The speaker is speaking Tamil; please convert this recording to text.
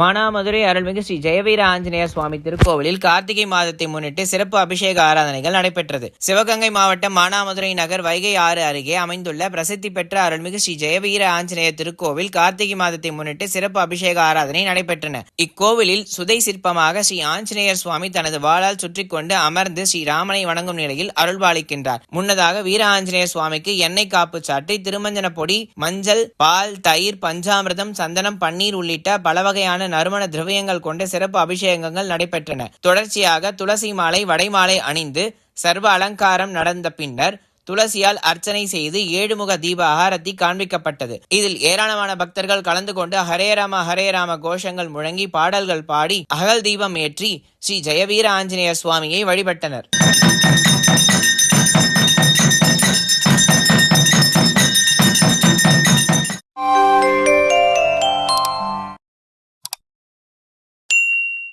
மானாமதுரை அருள்மிகு ஸ்ரீ ஜெயவீர ஆஞ்சநேயர் சுவாமி திருக்கோவிலில் கார்த்திகை மாதத்தை முன்னிட்டு சிறப்பு அபிஷேக ஆராதனைகள் நடைபெற்றது. சிவகங்கை மாவட்டம் மானாமதுரை நகர் வைகை ஆறு அருகே அமைந்துள்ள பிரசித்தி பெற்ற அருள்மிகு ஸ்ரீ ஜெயவீர ஆஞ்சநேயர் திருக்கோவில் கார்த்திகை மாதத்தை முன்னிட்டு சிறப்பு அபிஷேக ஆராதனை நடைபெற்றன. இக்கோவிலில் சுதை சிற்பமாக ஸ்ரீ ஆஞ்சநேயர் சுவாமி தனது வாளால் சுற்றி கொண்டு அமர்ந்து ஸ்ரீ ராமனை வணங்கும் நிலையில் அருள்பாலிக்கின்றார். முன்னதாக வீர ஆஞ்சநேயர் சுவாமிக்கு எண்ணெய் காப்பு சாட்டி திருமஞ்சன பொடி மஞ்சள் பால் தயிர் பஞ்சாமிரதம் சந்தனம் பன்னீர் உள்ளிட்ட பல வகையான நறுமண திரவியங்கள் கொண்ட சிறப்பு அபிஷேகங்கள் நடைபெற்றன. தொடர்ச்சியாக துளசி மாலை வடைமாலை அணிந்து சர்வ அலங்காரம் நடந்த பின்னர் துளசியால் அர்ச்சனை செய்து ஏழுமுக தீப ஆகாரத்தை காண்பிக்கப்பட்டது. இதில் ஏராளமான பக்தர்கள் கலந்து கொண்டு ஹரே ராம ஹரே ராம கோஷங்கள் முழங்கி பாடல்கள் பாடி அகல் தீபம் ஏற்றி ஸ்ரீ ஜெயவீர ஆஞ்சநேய சுவாமியை வழிபட்டனர்.